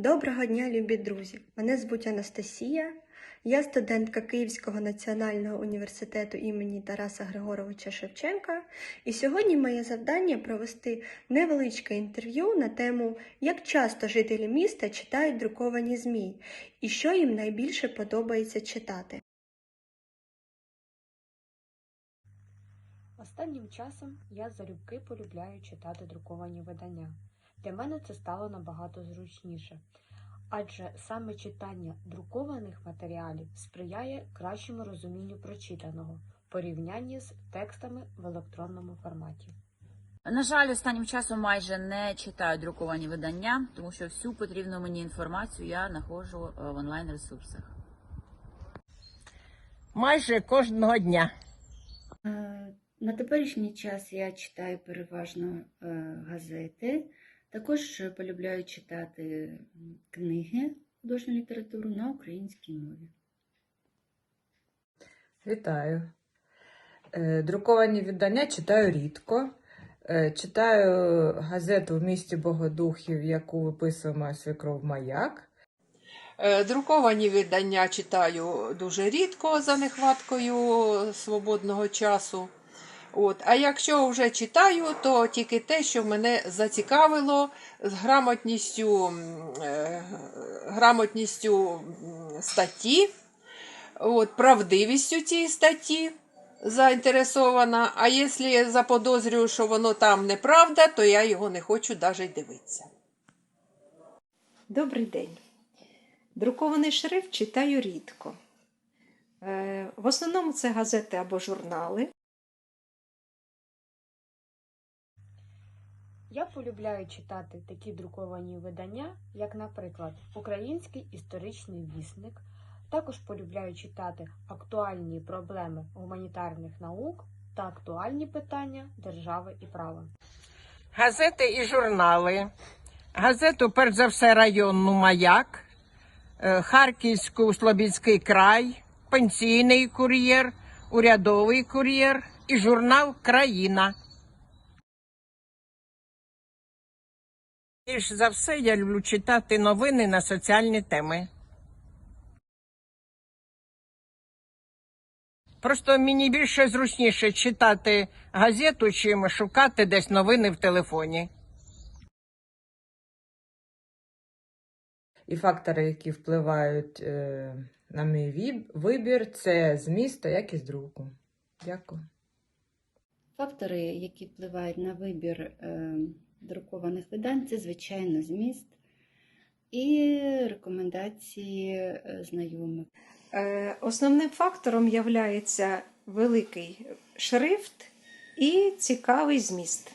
Доброго дня, любі друзі! Мене звуть Анастасія. Я студентка Київського національного університету імені Тараса Григоровича Шевченка. І сьогодні моє завдання провести невеличке інтерв'ю на тему, як часто жителі міста читають друковані ЗМІ і що їм найбільше подобається читати. Останнім часом я залюбки полюбляю читати друковані видання. Для мене це стало набагато зручніше, адже саме читання друкованих матеріалів сприяє кращому розумінню прочитаного в порівнянні з текстами в електронному форматі. На жаль, останнім часом майже не читаю друковані видання, тому що всю потрібну мені інформацію я знаходжу е, в онлайн ресурсах. майже кожного дня. Е, На теперішній час я читаю переважно е, газети. Також полюбляю читати книги, художню літературу на українській мові. Вітаю. Е, Друковані видання читаю рідко. Е, Читаю газету в місті Богодухів, яку виписує моя свекров Маяк. Е, Друковані видання читаю дуже рідко за нехваткою свободного часу. От. А якщо вже читаю, то тільки те, що мене зацікавило з грамотністю, е, грамотністю статті, от, правдивістю цієї статті заінтересована. А якщо я заподозрюю, що воно там неправда, то я його не хочу навіть дивитися. Добрий день. Друкований шрифт читаю рідко. Е, В основному це газети або журнали. Я полюбляю читати такі друковані видання, як, наприклад, Український історичний вісник. Також полюбляю читати актуальні проблеми гуманітарних наук та актуальні питання держави і права. Газети і журнали. Газету, перш за все, районну маяк, е, Харківську Слобідський край, пенсійний кур'єр, урядовий кур'єр і журнал Країна. Більш за все, я люблю читати новини на соціальні теми. Просто мені більше зручніше читати газету, чим шукати десь новини в телефоні. І фактори, які впливають е, на мій вибір, це зміст та якість друку. Дякую. Фактори, які впливають на вибір е, друкованих видань, це звичайно зміст і рекомендації е, знайомих. Е, Основним фактором є великий шрифт і цікавий зміст.